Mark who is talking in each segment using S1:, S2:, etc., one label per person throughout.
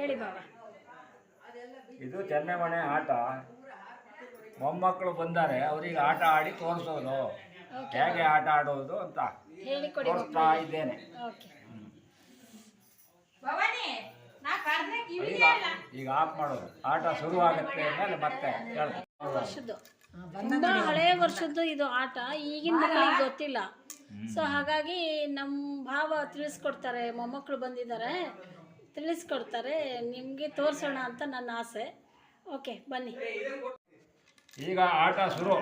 S1: ಹೇಳಿ ಬಾಬಾ
S2: ಇದು ಚೆನ್ನೆಮಣೆ ಆಟ. ಮೊಮ್ಮಕ್ಕಳು ಬಂದರೆ ಅವರಿಗೆ ಆಟ ಆಡಿ ತೋರಿಸೋದು. ಹೇಗೆ ಆಟ ಆಡೋದು ಅಂತ ತೋರಿಸ್ತಾ ಇದ್ದೇನೆ. ಈಗ ಈಗ ಆಫ್ ಮಾಡೋದು. ಆಟ ಶುರು ಆಗುತ್ತೆ ಮೇಲೆ ಮತ್ತೆ
S1: ತುಂಬಾ ಹಳೆ ವರ್ಷದ್ದು ಇದು ಆಟ. ಈಗಿನ ಮಕ್ಕಳಿಗೆ ಗೊತ್ತಿಲ್ಲ. ಸೊ ಹಾಗಾಗಿ ನಮ್ಮ ಭಾವ ತಿಳಿಸ್ಕೊಡ್ತಾರೆ. ಮೊಮ್ಮಕ್ಕಳು ಬಂದಿದ್ದಾರೆ. ತಿಳಿಸ್ಕೊಡ್ತಾರೆ ನಿಮಗೆ ತೋರಿಸೋಣ ಅಂತ ನನ್ನ ಆಸೆ. ಓಕೆ ಬನ್ನಿ.
S2: ಈಗ ಆಟ ಶುರು.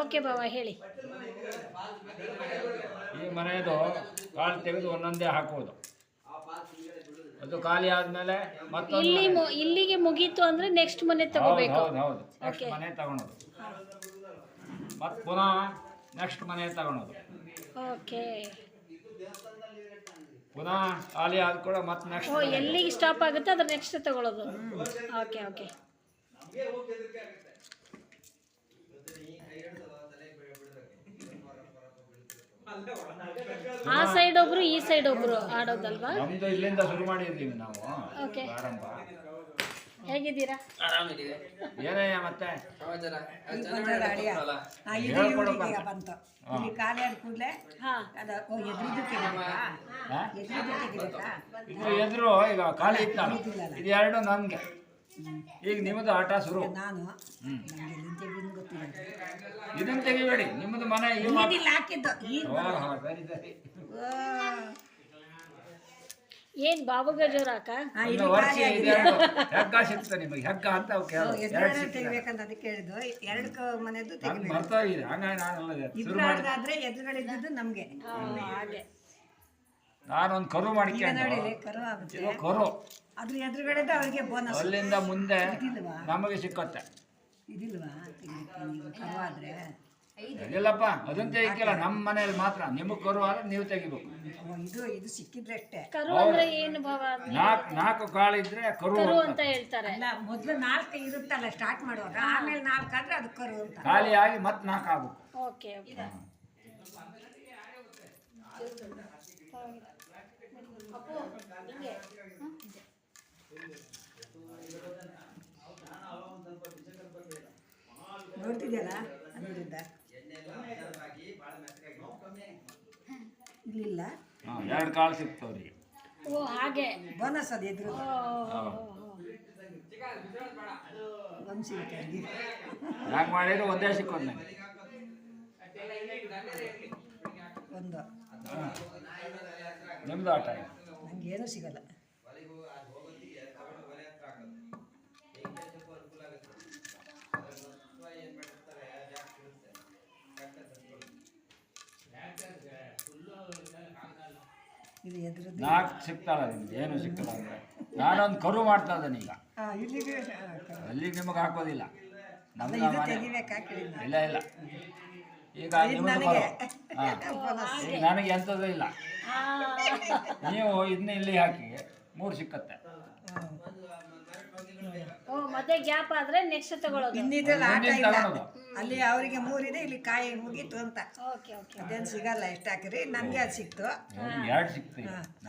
S1: ಓಕೆ ಬಾಬಾ ಹೇಳಿ.
S2: ಈ ಮನೆಯದು ಕಾಲು ತೆಗೆದು ಒಂದೊಂದೇ ಹಾಕುವುದು. ಅದು ಖಾಲಿ ಆದ್ಮೇಲೆ
S1: ಇಲ್ಲಿ ಮು- ಇಲ್ಲಿಗೆ ಮುಗೀತು ಅಂದ್ರೆ ನೆಕ್ಸ್ಟ್ ಮನೆ
S2: ಹೌದು
S1: ತಗೋಬೇಕು.
S2: ಹೌದು ಹೌದು. Next
S1: Okay.
S2: ಮನೆ ತಗೊಳೋದು. ಮತ್ತೆ ಪುನಃ ನೆಕ್ಸ್ಟ್ ಮನೆ ತಗೊಳೋದು.
S1: ಓಕೆ
S2: ಪುನಃ ಖಾಲಿ ಆದ ಕೂಡ ಮತ್ತೆ ನೆಕ್ಸ್ಟ್
S1: ಓ ಎಲ್ಲಿಗೆ ಸ್ಟಾಪ್ ಆಗುತ್ತೆ ಅದ್ರ ನೆಕ್ಸ್ಟ್ ತಗೊಳ್ಳೋದು? ಓಕೆ ಓಕೆ ಆ ಸೈಡ್ ಒಬ್ರು ಈ ಸೈಡ್ ಒಬ್ರು ಆಡೋದಲ್ವಾ?
S2: ನಮ್ದು ಇಲ್ಲಿಂದ ಶುರು ಮಾಡಿದ್ದೀವಿ ನಾವು.
S1: ಓಕೆ
S2: ಪ್ರಾರಂಭ.
S1: ಹೇಗಿದ್ದೀರಾ?
S2: ಏನಯ್ಯ ಮತ್ತೆ?
S3: ಆ, ಇದು
S2: ಹೇಳ್ಕೊಡಪ್ಪ.
S3: ಇವ್ರಿಗೆ ಬಂತು. ಇಲ್ಲಿ ಖಾಲಿ ಆದ ಕೂಡಲೇ
S1: ಹಾ.
S3: ಅದ ಓ ಎದ್ರಿದ್ದು ತೆಗಿಬೇಕಾ
S2: ಹಾ?
S3: ಎದ್ರಿದ್ದು ತೆಗಿಬೇಕಾ
S2: ಇದು ಎದುರು ಈಗ ಖಾಲಿ ಇತ್ತು ಇದು ಎರಡು ನಮ್ಗೆ ಈಗ ನಿಮ್ಮದು ಆಟ ಶುರು.
S3: ನಾನು? ಇದನ್ನು ಗೊತ್ತಿಲ್ಲ.
S2: ತೆಗಿಬೇಡಿ. ನಿಮ್ಮದು ಮನೆ ಈ ಮಾತು
S3: ಇದಿಲ್ಲ ಹಾಕಿದ್ದು. ಈಗ
S2: ಓ, ಹಾ, ಸರಿ ಸರಿ.
S3: ಓ,
S1: ಏನ್ ಅಕ್ಕ
S3: ಖಾಲಿ ಆಗಿದೆ.
S2: ಇದೆರಡು ಹೆಗ್ಗ ಸಿಗ್ತದೆ ನಿಮಗೆ? ಹೆಗ್ಗ ಅಂತ ಅವು ಕೇಳೋದು ಎರಡು
S3: ಎದುರುಗಡೆ
S2: ಸಿಗ್ತದೆ?
S3: ತೆಗಿಬೇಕಂತ ಅದಕ್ಕೆ ಹೇಳಿದ್ದು. ಎರಡು ಕ- ಮನೆದು
S2: ನನ್ಗೆ
S3: ತೆಗಿಬೇಕು.
S2: ಹಂಗಾಗಿ ನಾನು. ಶುರು ಮಾಡಿ.
S3: ಇದ್ದದ್ದು ನಮ್ಗೆ.
S1: ಆ, ಹಾಗೆ.
S2: ನಾನೊಂದು ಕರು
S3: ಈಗ
S2: ಮಾಡಿಕೊಂಡು
S3: ನೋಡಿ ಕರು ಆಗುತ್ತೆ.
S2: ಇದು ಕರು.
S3: ಅದ್ರ ಎದುರುಗಡೆದು ಅವ್ರಿಗೆ ಬೋನಸ್
S2: ಅಲ್ಲಿಂದ ಮುಂದೆ
S3: ಇದಿಲ್ವಾ?
S2: ನಮಗೆ ಸಿಕ್ಕತ್ತೆ.
S3: ಇದಿಲ್ವಾ? ತೆಗಿಲಿಕ್ಕೆ ನೀವು ಕರು ಆದ್ರೆ.
S2: ಇಲ್ಲಪ್ಪ ಅದನ್ನ ತೆಗಿಲ್ಲ ನಮ್ಮ ಮನೇಲಿ ಮಾತ್ರ. ನಿಮಗೆ ಕರು ಆದ್ರೆ ನೀವು ತೆಗಿಬೇಕು.
S3: ಇದು ಇದು ಸಿಕ್ಕಿದ್ರೆ ಅಷ್ಟೇ.
S1: ಕರು ಅಂದ್ರೆ ಏನು ಭಾವ?
S2: ನಾಲ್ಕು ನಾಲ್ಕು ಕಾಳು ಇದ್ರೆ ಕರು
S1: ಕರು
S2: ಅಂತ.
S1: ಅಂತ ಹೇಳ್ತಾರೆ.
S3: ಅಲ್ಲ ಮೊದ್ಲು ನಾಲ್ಕು ಇರುತ್ತಲ್ಲ ಸ್ಟಾರ್ಟ್ ಮಾಡುವಾಗ. ಆಮೇಲೆ ನಾಲ್ಕು ಆದ್ರೆ ಅದು ಕರು ಅಂತ.
S2: ಖಾಲಿ ಆಗಿ ಮತ್ತೆ ನಾಲ್ಕು ಆಗುತ್ತೆ
S1: ಓಕೆ ಓಕೆ.
S3: ನೋಡ್ತಿದ್ಯಲ್ಲ? ಇಲ್ಲಿಲ್ಲ
S2: ಹಾ, ಎರಡು ಕಾಳು ಸಿಗ್ತಾವ್ರಿ
S1: ಓ ಹಾಗೆ.
S3: ಬೋನಸ್ ಅದು ಎದುರು. ಒಂದು ಸಿಗುತ್ತೆ
S2: ಹ್ಯಾಂಗೆ ಮಾಡಿದ್ರು ಒಂದೇ ಸಿಕ್ಕೋದು
S3: ಒಂದು.
S2: ನಿಮ್ದು ಆಟ ನಂಗೇನು
S3: ನಂಗೆ ಏನೂ ಸಿಗಲ್ಲ. ಇದು ಎದುರದ್ದು
S2: ನಾಲ್ಕು ಸಿಗ್ತಾಳ ನಿಮ್ಗೆ ಏನು ಅಂದ್ರೆ. ನಾನೊಂದು ಕರು ಮಾಡ್ತಾ ಇದ್ದೇನೆ ಈಗ.
S3: ಹಾಂ ಇಲ್ಲಿಗೆ ಆ,
S2: ಅಲ್ಲಿಗೆ ನಿಮಗೆ ಹಾಕೋದಿಲ್ಲ.
S3: ಅಲ್ಲ,
S2: ನಮ್ದು
S3: ಇದು
S2: ಮನೆ.
S3: ತೆಗಿಬೇಕಾ ಕೇಳಿದ್ನ
S2: ಇಲ್ಲ ಇಲ್ಲ. ಈಗ ನಿಮ್ಮದು
S3: ನನಗೆ.
S2: ಹಾಂ. ಈಗ ನನಗೆ ಎಂಥದ್ದು ಇಲ್ಲ. ನೀವು ಇದನ್ನ ಇಲ್ಲಿ ಹಾಕಿ ಮೂರು ಸಿಕ್ಕತ್ತೆ.
S1: ಓ ಮತ್ತೆ ಗ್ಯಾಪ್ ಆದ್ರೆ ನೆಕ್ಸ್ಟ್ ತಗೊಳ್ಳೋದು.
S3: ಇನ್ನಿದ್ರಲ್ಲಿ ಆಟ
S2: ಮುಂದಿನ
S3: ಇಲ್ಲ.
S2: ತಗೊಳ್ಳೋದು.
S3: ಅಲ್ಲಿ ಅವರಿಗೆ ಮೂರಿದೆ ಇಲ್ಲಿ ಕಾಯಿ ಮುಗೀತು ಅಂತ.
S1: Okay okay.
S3: ಅದೇನು ಸಿಗಲ್ಲ ಎಷ್ಟು ಹಾಕಿರಿ ನನಗೆ ಅದು ಸಿಕ್ತು.
S2: ಎರಡು ಸಿಕ್ತು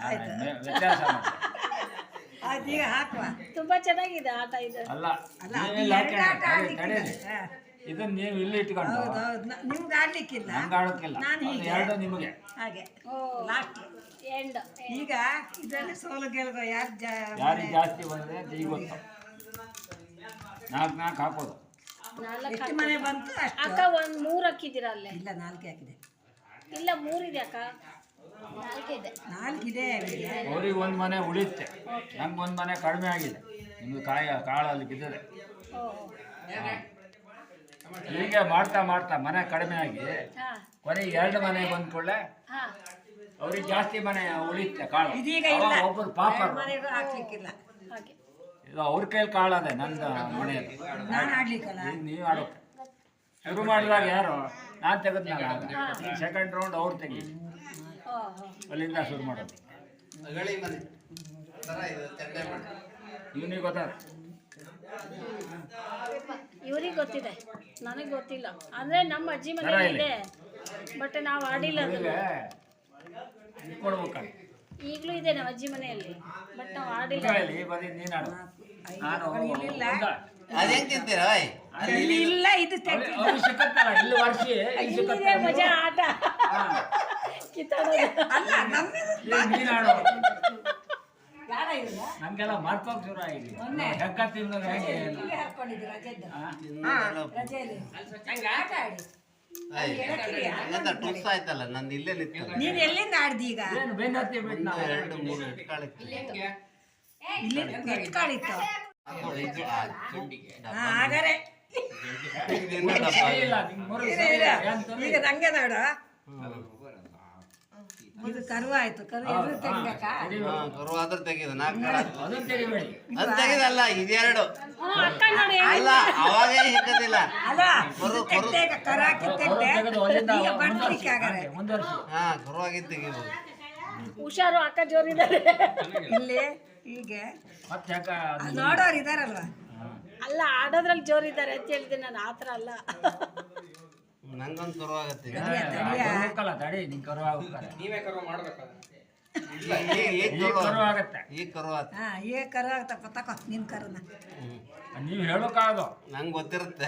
S3: ಆಯ್ತು.
S2: ವ್ಯತ್ಯಾಸ.
S3: ಆಯ್ತು ಈಗ ಹಾಕುವ.
S1: ತುಂಬಾ ಚೆನ್ನಾಗಿದೆ ಆಟ ಇದು.
S2: ಅಲ್ಲ
S3: ಅಲ್ಲ, ಅದು
S2: ಇಲ್ಲಿ
S3: ಎರಡು ಆಟ
S2: ಹಾಕ್ಕೊಂಡು ತಡಿ-
S3: ಆಡ್ಲಿಕ್ಕಿಲ್ಲ.
S2: ತಡೀರಿ.
S3: ಹಾ.
S2: ಇದನ್ನ ನೀವು ಇಲ್ಲಿ ಇಟ್ಕೊಂಡು
S3: ಹೌದು ಹೌದು. ನ- ನಿಮ್ಗೆ ಆಡ್ಲಿಕ್ಕಿಲ್ಲ.
S2: ಹಂಗೆ ಆಡೋಕ್ಕಿಲ್ಲ.
S3: ನಾನು
S2: ಅದು
S3: ಹೀಗೆ.
S2: ಎರಡು ನಿಮಗೆ.
S3: ಹಾಗೆ.
S1: ಓ
S3: ಲಾಸ್ಟ್
S1: ಎಂಡ್
S3: ಈಗ ಇದರಲ್ಲಿ ಸೋಲು ಗೆಲ್ಗೋ ಯಾರು ಜಾ
S2: ಯಾರಿಗೆ ಜಾಸ್ತಿ ಬಂದರೆ ಅಂತ ಈಗ ಗೊತ್ತು. ನಾಲ್ಕು ನಾಲ್ಕು ಹಾಕೋದು.
S3: ಎಷ್ಟು ಮನೆ ಬಂತು ಅಷ್ಟು.
S1: ಅಕ್ಕ ಒಂದು ಮೂರು ಹಾಕಿದ್ದೀರಾ ಅಲ್ಲೇ?
S3: ಇಲ್ಲ ನಾಲ್ಕು ಹಾಕಿದೆ.
S1: ಇಲ್ಲ ಮೂರಿದೆ ಅಕ್ಕ. ನಾಲ್ಕಿದೆ
S3: ನಾಲ್ಕಿದೆ
S2: ಅವ್ರಿಗೆ. ಒಂದು ಮನೆ ಉಳಿಯುತ್ತೆ. ನಂಗೆ ಒಂದು ಮನೆ ಕಡಿಮೆ ಆಗಿದೆ. ನಿಮ್ದು ಕಾಯ ಕಾಳಲ್ಲಿ ಬಿದ್ದರೆ
S1: ಓ
S2: ಹೀಗೆ ಮಾಡ್ತಾ ಮಾಡ್ತಾ ಮನೆ ಕಡಿಮೆ ಆಗಿ
S1: ಹಾ.
S2: ಕೊನೆಗೆ ಎರಡು ಮನೆ ಬಂದ ಕೂಡಲೇ
S1: ಹಾ.
S2: ಅವ್ರಿಗೆ ಜಾಸ್ತಿ ಮನೆ ಉಳಿಯುತ್ತೆ ಕಾಳು.
S3: ಇದೀಗ
S2: ಅವಾಗ
S3: ಇಲ್ಲ
S2: ಒಬ್ಬರು ಪಾಪ
S3: ಮನೆಗೂ ಹಾಕ್ಲಿಕ್ಕಿಲ್ಲ.
S1: ಹಾಗೆ.
S2: ಇದು ಅವ್ರ ಕೈಲಿ ಕಾಳದೆ ನಂದು ಮನೆ
S3: ನಾನು ಆಡ್ಲಿಕ್ಕಲ್ಲ.
S2: ಈಗ ನೀವು ಆಡೋಕೆ. ಶುರು ಮಾಡಿದಾಗ ಯಾರು? ನಾನು ತೆಗೆದ್ನಲ್ಲ ಆಗ. ಸೆಕೆಂಡ್ ರೌಂಡ್ ಅವ್ರು ತೆಗಿ ಅಲ್ಲಿಂದ ಶುರು ಮಾಡೋದು. ಇವನಿಗೆ ಗೊತ್ತಾಗ
S1: ಇವ್ರಿಗೆ ಗೊತ್ತಿದೆ. ನನಗೆ ಗೊತ್ತಿಲ್ಲ. ಅಂದ್ರೆ ನಮ್ಮ ಅಜ್ಜಿ ಮನೆ ಇದೆ ಬಟ್ ನಾವು ಆಡಿಲ್ಲ ಈಗ್ಲೂ
S2: ಇವನಿಗೆ ಇದು
S1: ಈಗಲೂ ಇದೆ ನಮ್ಮ ಅಜ್ಜಿ ಮನೆಯಲ್ಲಿ. ಬಟ್ ನಾವು ಆಡಿಲ್ಲ.
S2: ಇಲ್ಲಿ.
S4: ಅದೇನ್ ತಿಂತೀರ
S3: ಇದು
S2: ಅವ್ರು- ಅವ್ರು ಸಿಕ್ಕತ್ತಲ್ಲ ಇಲ್ಲಿ ವರ್ಷಿ ಇಲ್ಲಿ
S1: ಇಲ್ಲಿದೆ ಮಜಾ ಆಟ. ಕಿತ್ತಾಡೋದು.
S3: ಅಲ್ಲ ನಮ್ಮಿದು
S2: ಇಲ್ಲಿ ನೀನು ಆಡು
S3: ಯಾರ ಇವ್ರು?
S2: ನಮ್ಗೆಲ್ಲ ಮರ್ತೋಗ್ ಶುರು ಆಗಿದೆ. ಹೇಗೆ
S3: ರಜೆದ್ದು? ರಜೆಯಲ್ಲಿ. ಹಂಗೆ ಆಟ ಆಡಿ.
S4: ಟುಸ್ ಆಯ್ತಲ್ಲ ನಂದು ಇಲ್ಲೇ ನಿಂತು
S3: ನೀನ್ ಎಲ್ಲಿಂದ ಆಡ್ದಿ ಈಗ?
S2: ಏನು ಬೆನ್ನು ಹತ್ತಿ ಬಿಟ್ಟು ನಾವು
S4: ಎರಡು ಮೂರು
S3: ಇಲ್ಲಿ ಎತ್ಕಾಳಿತ್ತು
S4: ಇದು
S3: ಹಾಗಾರೆ ಈಗ ನಂಗೆ ನೋಡು. ಇದು ಕರು ಆಯ್ತು. ಕರು ಎದುರು ತೆಗಿಬೇಕಾ
S4: ಕರು ತೆಗೀದು ನಾಲ್ಕು ಅದ್ ತೆಗೆದಲ್ಲ ಇದೆರಡು.
S1: ಹ್ಞೂ ಅಕ್ಕ ನೋಡಿ
S4: ಅಲ್ಲ ಅವಾಗೇ ಹಿಕ್ಕದಿಲ್ಲ
S3: ಅಲ್ಲ
S4: ಕರು
S3: ಇದು
S4: ಕರು.
S3: ಈಗ ಬಡ್ಲಿಕ್ಕೆ ಆಗರೆ
S4: ಹಾ ಕರು ಆಗಿದ್ದು ತೆಗಿಬೋದು.
S1: ಹುಷಾರು ಅಕ್ಕ ಜೋರಿದ್ದಾರೆ.
S3: ಇಲ್ಲಿ ಹೀಗೆ.
S2: ಮತ್ತೆ ಯಾಕ
S3: ನೋಡೋರು ಇದಾರಲ್ವಾ?
S1: ಅಲ್ಲ ಆಡೋದ್ರಲ್ಲಿ ಜೋರಿದ್ದಾರೆ ಅಂತ ಹೇಳ್ತೀನಿ ನಾನು ಆ ಥರ ಅಲ್ಲ.
S4: ನಂಗೊಂದು ಕರು ಆಗತ್ತೆ ಈಗ.
S3: ತಡಿಯ, ತಡಿಯ.
S2: ಹೋಗಲ್ಲ ತಡಿ ನಿಂಗೆ ಕರು ಆಗುತ್ತೆ
S4: ಈಗ ಈಗ- ಈಗ
S2: ಈಗ
S4: ಕರು
S2: ಕರು ಆಗತ್ತೆ.
S4: ಕರು ಆತ.
S3: ಹಾ ಏ ಕರ ಆಗ್ತಪ್ಪ ತಕೋ ನಿನ್ ಕರನ.
S2: ನೀವು
S4: ನಂಗೆ ಗೊತ್ತಿರುತ್ತೆ.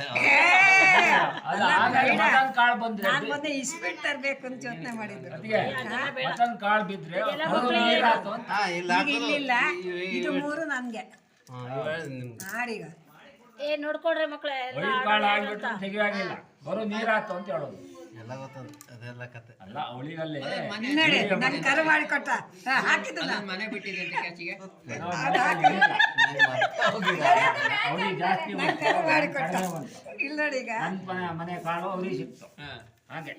S2: ಕಾಳು ಬಂದ್ರೆ
S3: ನಾನ್ ಮೊನ್ನೆ ಇಸ್ಬಿಟ್ ತರ್ಬೇಕು ಅಂತ ಯೋಚನೆ ಮಾಡಿದ್ರು
S2: ಅದಕ್ಕೆ ಮಟನ್ ಕಾಳು ಬಿದ್ರೆ ಅದು ನೀರಾತು ಅಂತ.
S4: ಹಾ ಇಲ್ಲ
S3: ಈಗ ಇಲ್ಲಿಲ್ಲ. ಇದು ಮೂರು ನನ್ಗೆ. ಆಡೀಗ
S1: ಏ ನೋಡ್ಕೊಡ್ರಿ ಮಕ್ಳು ಎಲ್ಲ
S2: ಒಳ್ಳೆ ಕಾಳು ಆಗ್ಬಿಟ್ಟು ತೆಗಿಯಾಗಿಲ್ಲ. ಬರೋ ನೀರಾತು ಅಂತ ಹೇಳೋದು.
S4: ಎಲ್ಲ ಗೊತ್ತದ ಅದೆಲ್ಲ ಕತೆ.
S2: ಅಲ್ಲ ಅವಳಿಗಲ್ಲಿ.
S3: ನೋಡಿ ನನ್ ಕರು ಮಾಡಿಕೊಟ್ಟ. ಹಾ, ಹಾಕಿದ್ದಲ್ಲ
S2: ಅವಳಿಗೆ ಜಾಸ್ತಿ
S3: ನನ್ ಕರೆ ಮಾಡಿಕೊಟ್ಟ.
S2: ಕಡಿಮೆ
S3: ಇಲ್ಲ ನೋಡಿ ಈಗ.
S2: ನನ್ನ ಮನೆ ಮನೆ ಕಾಳು ಅವಳಿಗೆ ಸಿಕ್ತು. ಹಾಗೆ.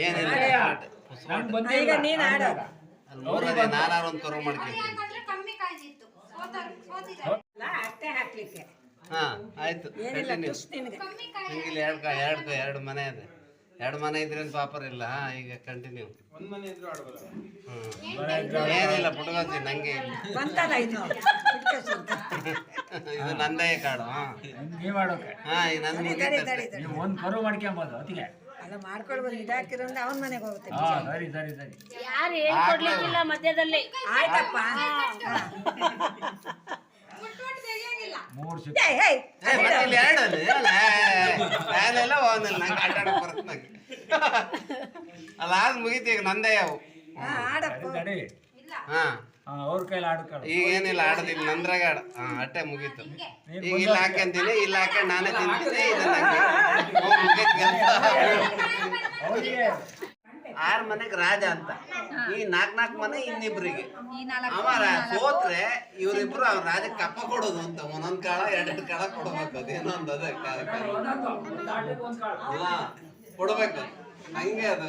S4: ಏನಿಲ್ಲ.
S2: ನಂಗೆ ಬಂದೇ
S3: ಈಗ. ನೀನ್ ಆಡು.
S4: ಅಲ್ಲಿ ನಾನಾರು ಒಂದು ಕರು
S3: ಅಲ್ಲ, ಅಟ್ಟೆ ಹಾಕ್ಲಿಕ್ಕೆ.
S4: ಹಾ ಆಯ್ತು ಕಂಟಿನ್ಯೂ ಇಲ್ಲಿ ಎರಡು ಎರಡು ಎರಡು ಮನೆ ಇದೆ. ಎರಡು ಮನೆ ಇದ್ರೇನು ಪಾಪರ್ ಇಲ್ಲ ಈಗ ಕಂಟಿನ್ಯೂ ಏನಿಲ್ಲ ಪುಟ್ಕೋತಿ ನಂಗೆ
S3: ಇದು?
S4: ನಂದೇ ಕಾಡು ಹಾ. ಈಗ ನಂದು.
S2: ನೀವು ಒಂದ್ ಕರು ಮಾಡ್ಕೊಂಬೋದು ಅದಕ್ಕೆ
S3: ಅಲ್ಲ ಮಾಡ್ಕೊಳ್ಬೋದು. ಇದಾಕಿರೋಂದ ಅವನ ಮನೆಗೆ ಹೋಗುತ್ತೆ.
S2: ಸರಿ ಸರಿ ಸರಿ.
S1: ಯಾರು ಹೇಳ್ಕೊಡ್ಲಿಕ್ಕಿಲ್ಲ ಮಧ್ಯದಲ್ಲಿ.
S3: ಆಯ್ತಪ್ಪ.
S2: ಸಿಕ್ತು
S3: ಏಯ್,
S4: ಇಲ್ಲಿ ಎರಡು ಅಲ್ಲಿ, ಒಂದಿಲ್ಲ ನಂಗೆ ಆಟ ಆಡಕ್ ಬರುತ್ತೆ ನಂಗೆ. ಅಲ್ಲ ಆದ್ ಮುಗೀತು ಈಗ ನಂದೇ ಯಾವ
S3: ಹಾ, ಆಡಪ್ಪ.
S2: ಸರಿ ತಡಿ
S4: ಹಾ.
S2: ಹಾ ಅವ್ರ ಕೈಲಿ ಆಡ್ಕೊಳ್ಳು.
S4: ಈಗ ಏನಿಲ್ಲ ಆಡೋದಿಲ್ಲ ನಂದ್ರಾಗ ಆಡ. ಹಾ ಅಟ್ಟೆ ಮುಗೀತು. ಈಗ ಇಲ್ಲಿ ಹಾಕಂತೀನಿ ಇಲ್ಲಿ ಹಾಕ್ಯಂಡ್ ನಾನೇ ತಿಂತೀನಿ. ಇದನ್ನ ನಂಗೆ. ಹೋಗ್ ಮುಗೀತ್ ಕೆಲ್ಸ.
S2: ಅವ್ರಿಗೆ
S4: ಆರ್ ಮನೆಗ್ ರಾಜ ಅಂತ. ಈ ನಾಕ್ ನಾಕ್ ಮನೆ ಇನ್ನಿಬ್ರಿಗೆ. ಅಮರ ಹೋದ್ರೆ ಇವ್ರಿಬ್ರು ಅವ್ರ ರಾಜ ಕಪ್ಪ ಕೊಡೋದು ಅಂತ. ಒಂದೊಂದ್ ಕಾಳ ಎರಡೆರಡು ಕಾಳ ಕೊಡ್ಬೇಕು ಅದೇನೋ ಒಂದು ಅದೇ ಕಾ- ಕಾ- ಹಾ, ಕೊಡ್ಬೇಕು ಹಂಗೆ ಅದು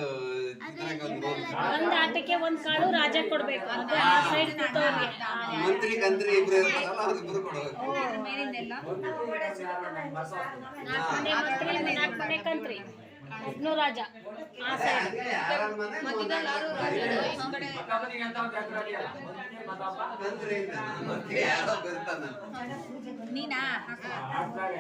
S4: ಮಂತ್ರಿಗಂತ್ರಿ ಒಂದು
S1: ಆಟಕ್ಕೆ ಒಂದ್ ಕಾಳು ರಾಜ ಕೊಡ್ಬೇಕು.
S4: ಮಂತ್ರಿ ಕಂತ್ರಿ ಇಬ್ರು ಇರ್ತಾರಲ್ಲ ಅವ್ರಿಬ್ರು ಕೊಡ್ಬೇಕು.
S1: ನಾಲ್ಕು ಮನೆ ಮಂತ್ರಿ ನಾಲ್ಕು ಮನೆ ಕಂತ್ರಿ. ಒಬ್ನು ರಾಜ ಆ ಸೈಡ್
S4: ಯಾರನ್ ಮನೆ ಕಂತ್ರಿ ಇದ್ದಾನೆ. ಮತ್ತೆ ಯಾರೋ ಬರ್ತಾನ
S5: ನೀನಾ
S2: ಆಡ್ತಾರೆ